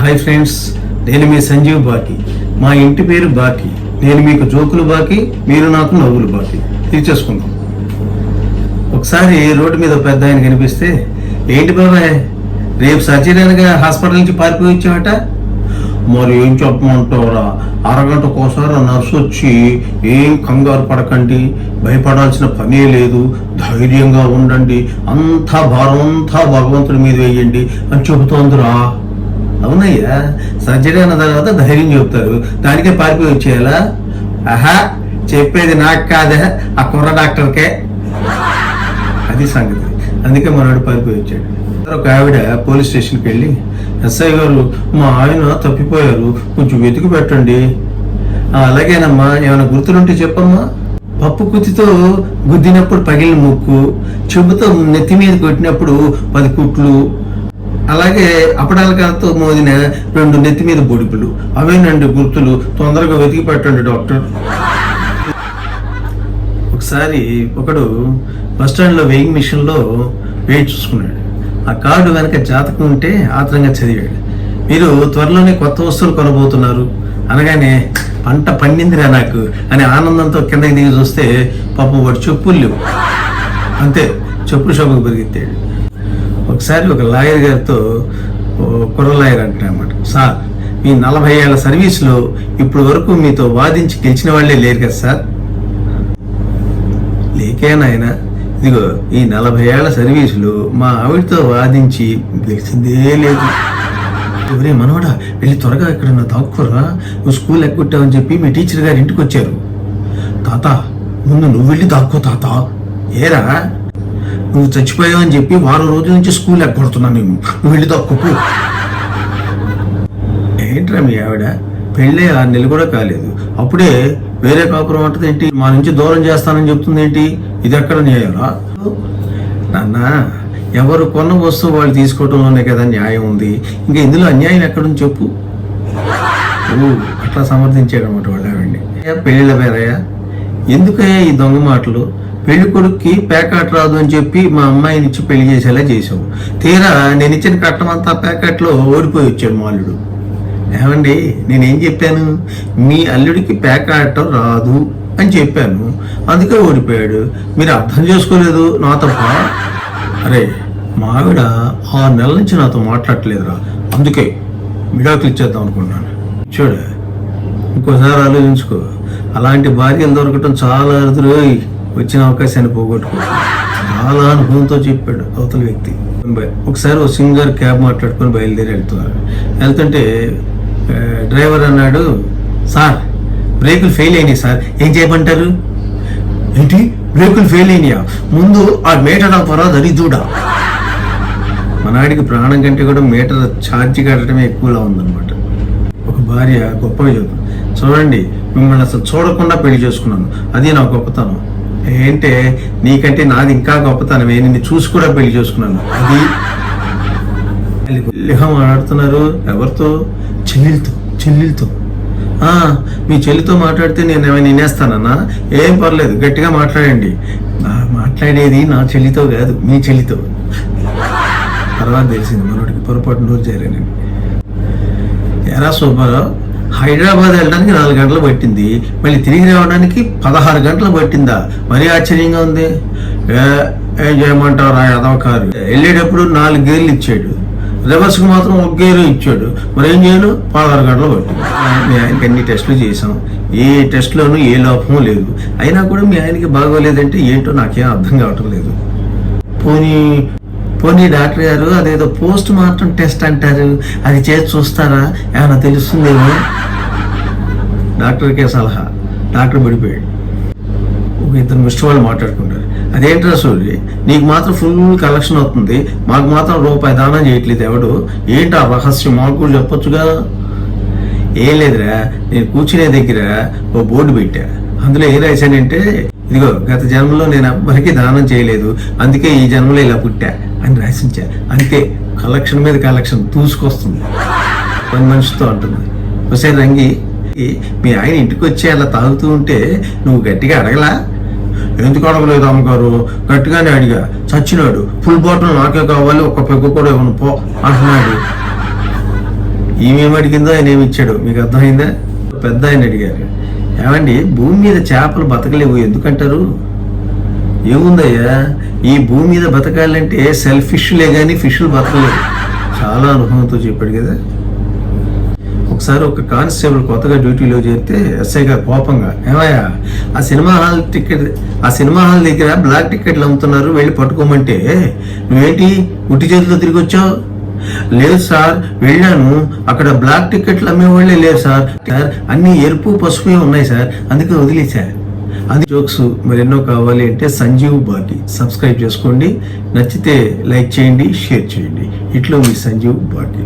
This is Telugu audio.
హాయ్ ఫ్రెండ్స్ నేను మీ సంజీవ్ బాకి. మా ఇంటి పేరు బాకి. నేను మీకు జోకులు బాకి మీరు నాకు నవ్వులు బాకి. తీర్చేసుకుందాం ఒకసారి రోడ్డు మీద పెద్ద ఆయన కనిపిస్తే ఏంటి బాబాయ్ రేపు సర్జరీగా హాస్పిటల్ నుంచి పారిపోయి వచ్చావట? మరి ఏం చెప్పమంటావురా? అరగంట కోసారి నర్సు వచ్చి ఏం కంగారు పడకండి భయపడాల్సిన పనే లేదు. ధైర్యంగా ఉండండి. అంతా భారం అంతా భగవంతుడి మీద వేయండి అని చెబుతోందిరా. అవునయ్యా. సర్జరీ అన్న తర్వాత ధైర్యం చెప్తారు. దానికే పారిపోయి వచ్చేయాలా? ఆహా చెప్పేది నాకు కాదే. ఆ కుర్ర డాక్టర్కే. అది సంగతి. అందుకే మనోడు పారిపోయి వచ్చాడు. ఒక ఆవిడ పోలీస్ స్టేషన్కి వెళ్ళి ఎస్ఐ గారు మా ఆయన తప్పిపోయారు. కొంచెం వెతికి పెట్టండి. అలాగేనమ్మా. ఏమైనా గుర్తులుంటే చెప్పమ్మా. పప్పు కుత్తితో గుద్దినప్పుడు పగిలిన ముక్కు చెబుతో నెత్తి మీద కొట్టినప్పుడు పది కుట్లు అలాగే అప్పడాలకాలతో మోదిన రెండు నెత్తి మీద బొడుపులు అవేనండి గుర్తులు తొందరగా వెతికి పెట్టండి డాక్టర్. ఒకసారి ఒకడు బస్ స్టాండ్లో వెయింగ్ మిషన్లో వెయిట్ చూసుకున్నాడు. ఆ కార్డు వెనక జాతకం ఉంటే ఆత్రంగా చదివాడు. మీరు త్వరలోనే కొత్త వస్తువులు కొనబోతున్నారు. అనగానే పంట పండిందిరా నాకు అని ఆనందంతో కిందకి దిగి చూస్తే పాపం వాడు చెప్పులు లేవు. అంతే చెప్పులు షాపుకు పెరిగిద్దాడు ఒకసారి ఒక లాయర్ గారితో కుర్ర లాయర్ అంటారన్నమాట. సార్ మీ నలభై ఏళ్ళ సర్వీస్లో ఇప్పుడు వరకు మీతో వాదించి గెలిచిన వాళ్ళే లేరు కదా సార్. లేకే నాయన. ఇదిగో ఈ నలభై ఏళ్ళ సర్వీసులు మా ఆవిడతో వాదించి గెలిచిందే లేదు. ఎవరే మనవడా వెళ్ళి త్వరగా ఇక్కడ ఉన్న దాక్కురా. నువ్వు స్కూల్ ఎక్కొట్టావని చెప్పి మీ టీచర్ గారు ఇంటికి వచ్చారు తాత ముందు నువ్వు వెళ్ళి దాక్కో తాత. ఏరా నువ్వు చచ్చిపోయావు అని చెప్పి వారం రోజుల నుంచి స్కూల్ ఎక్కడుతున్నాను నేను నువ్వు వెళ్ళి తక్కువ ఏంట్రా మీ ఆవిడ? పెళ్ళే ఆరు నెలలు కూడా కాలేదు. అప్పుడే వేరే కాపురం అంటది ఏంటి? మా నుంచి దూరం చేస్తానని చెప్తుంది ఏంటి? ఇది ఎక్కడ న్యాయరా నాన్న ఎవరు కొన్న వస్తువు వాళ్ళు తీసుకోవటంలోనే కదా న్యాయం ఉంది. ఇంకా ఇందులో అన్యాయం ఎక్కడుంది చెప్పు. అట్లా సమర్థించాడు అనమాట వాళ్ళు ఆవిడ్ని. పెళ్ళిళ్ళ పేరయ్యా. ఎందుకయ్యా ఈ దొంగ మాటలు? పెళ్ళి కొడుక్కి రాదు అని చెప్పి మా అమ్మాయిని ఇచ్చి పెళ్ళి చేసేలా చేసావు తీరా నేను ఇచ్చిన కట్టమంతా ప్యాకెట్లో ఓడిపోయి వచ్చాడు మా అల్లుడు. ఏమండి నేనేం చెప్పాను? మీ అల్లుడికి ప్యాకెట్ రాదు అని చెప్పాను. అందుకే ఓడిపోయాడు. మీరు అర్థం చేసుకోలేదు నా తప్ప. అరే మా ఆవిడ ఆరు నెలల నుంచి నాతో మాట్లాడట్లేదురా. అందుకే విడాకులు ఇచ్చేద్దాం అనుకున్నాను చూడ ఇంకోసారి ఆలోచించుకో. అలాంటి భార్యలు దొరకటం చాలా అరుదురు వచ్చిన అవకాశాన్ని పోగొట్టుకో చాలా అనుభవంతో చెప్పాడు అవతల వ్యక్తి. ఒకసారి ఒక సింగర్ క్యాబ్ మాట్లాడుకొని బయలుదేరి వెళ్తున్నారు. వెళ్తుంటే డ్రైవర్ అన్నాడు సార్ బ్రేకులు ఫెయిల్ అయినాయి సార్. ఏం చేయమంటారు? ఏంటి? బ్రేకులు ఫెయిల్ అయినాయా? ముందు ఆ మీటర్ ఆఫ్ అది చూడా. మనాడికి ప్రాణం కంటే కూడా మీటర్ ఛార్జ్ కట్టడమే ఎక్కువలా ఉందన్నమాట. ఒక భార్య గొప్పగా చెబుతుంది చూడండి మిమ్మల్ని అసలు చూడకుండా పెళ్ళి చేసుకున్నాను. అది నా గొప్పతనం. ఏంటే నీకంటే నాది ఇంకా గొప్పతనమే నిన్ను చూసి కూడా పెళ్ళి చేసుకున్నాను. అది లిహం ఆడుతున్నారు ఎవరితో? చెల్లెలతో చెల్లెలతో. ఆ, మీ చెల్లితో మాట్లాడితే నేను ఏమైనా వినేస్తానన్నా? ఏం పర్లేదు గట్టిగా మాట్లాడండి. నా మాట్లాడేది నా చెల్లితో కాదు మీ చెల్లితో. తర్వాత తెలిసింది మనోడికి పొరపాటు నోరు చేరానండి ఎరా సుబ్బారావు హైదరాబాద్ వెళ్ళడానికి నాలుగు గంటలు పట్టింది. మళ్ళీ తిరిగి రావడానికి పదహారు గంటలు పట్టిందా? మరీ ఆశ్చర్యంగా ఉంది. ఏం చేయమంటావు యాదవ కారు వెళ్ళేటప్పుడు నాలుగు గేర్లు ఇచ్చాడు. రివర్స్కి మాత్రం ఒక గేరు ఇచ్చాడు. మరి ఏం చేయను? పదహారు గంటలు పట్టింది. మీ ఆయనకి అన్ని టెస్టులు చేసాం ఏ టెస్ట్లోనూ ఏ లోపం లేదు. అయినా కూడా మీ ఆయనకి బాగోలేదంటే ఏంటో నాకేం అర్థం కావటం లేదు. పోనీ పోనీ డాక్టర్ గారు అదేదో పోస్ట్ మార్టం టెస్ట్ అంటారు అది చేసి చూస్తారా? ఏమైనా తెలుస్తుందేమో? డాక్టర్కే సలహా. డాక్టర్ పడిపోయాడు. ఒక ఇద్దరు మిస్టర్ వాళ్ళు మాట్లాడుకుంటారు. అదేంట్రా సూర్య నీకు మాత్రం ఫుల్ కలెక్షన్ అవుతుంది. మాకు మాత్రం రూపాయి దానం చేయట్లేదు ఎవడు. ఏంటి ఆ రహస్యం? మాకు కూడా చెప్పొచ్చుగా? ఏం లేదురా నేను కూర్చునే దగ్గర ఓ బోర్డు పెట్టా. అందులో ఏం రాశానంటే ఇదిగో గత జన్మలో నేను ఎవ్వరికీ దానం చేయలేదు. అందుకే ఈ జన్మలో ఇలా పుట్టా అని రాసించా. అంతే కలెక్షన్ మీద కలెక్షన్ తూసుకొస్తుంది. పని మనిషితో అంటుంది. ఒకసారి రంగి మీ ఆయన ఇంటికి వచ్చి అలా తాగుతూ ఉంటే నువ్వు గట్టిగా అడగలా? ఎందుకు అడగలేదు అమ్మగారు? గట్టిగానే అడిగా. చచ్చినాడు. ఫుల్ బాటిల్ నాకే కావాలి ఒక పెగ్గు కూడా ఇవ్వను పో అంటున్నాడు. ఈమెం అడిగిందో ఆయన ఏమి ఇచ్చాడు? మీకు అర్థమైందా? పెద్ద ఆయన అడిగారు. ఏమండి భూమి మీద చేపలు బతకలేవు ఎందుకంటారు? ఏముందయ్యా? ఈ భూమి మీద బతకాలంటే సెల్ఫిష్లే కానీ ఫిష్లు బతకలేవు. చాలా అనుభవంతో చెప్పాడు కదా. ఒకసారి ఒక కానిస్టేబుల్ కొత్తగా డ్యూటీలో చేరితే ఎస్ఐ గారు కోపంగా ఏమయ్యా ఆ సినిమా హాల్ టికెట్ ఆ సినిమా హాల్ దగ్గర బ్లాక్ టికెట్లు అమ్ముతున్నారు వెళ్ళి పట్టుకోమంటే నువ్వేంటి ఉట్టి చేతిలో తిరిగి వచ్చావు? లేదు సార్ వెళ్ళాను. అక్కడ బ్లాక్ టికెట్లు అమ్మేవాళ్ళే లేరు సార్. సార్ అన్ని ఎరుపు పసుపు ఉన్నాయి సార్. అందుకే వదిలేసా అది జోక్స్ మరెన్నో కావాలి అంటే సంజీవ్ బాటి సబ్స్క్రైబ్ చేసుకోండి. నచ్చితే లైక్ చేయండి షేర్ చేయండి. ఇట్లో మీ సంజీవ్ బాటి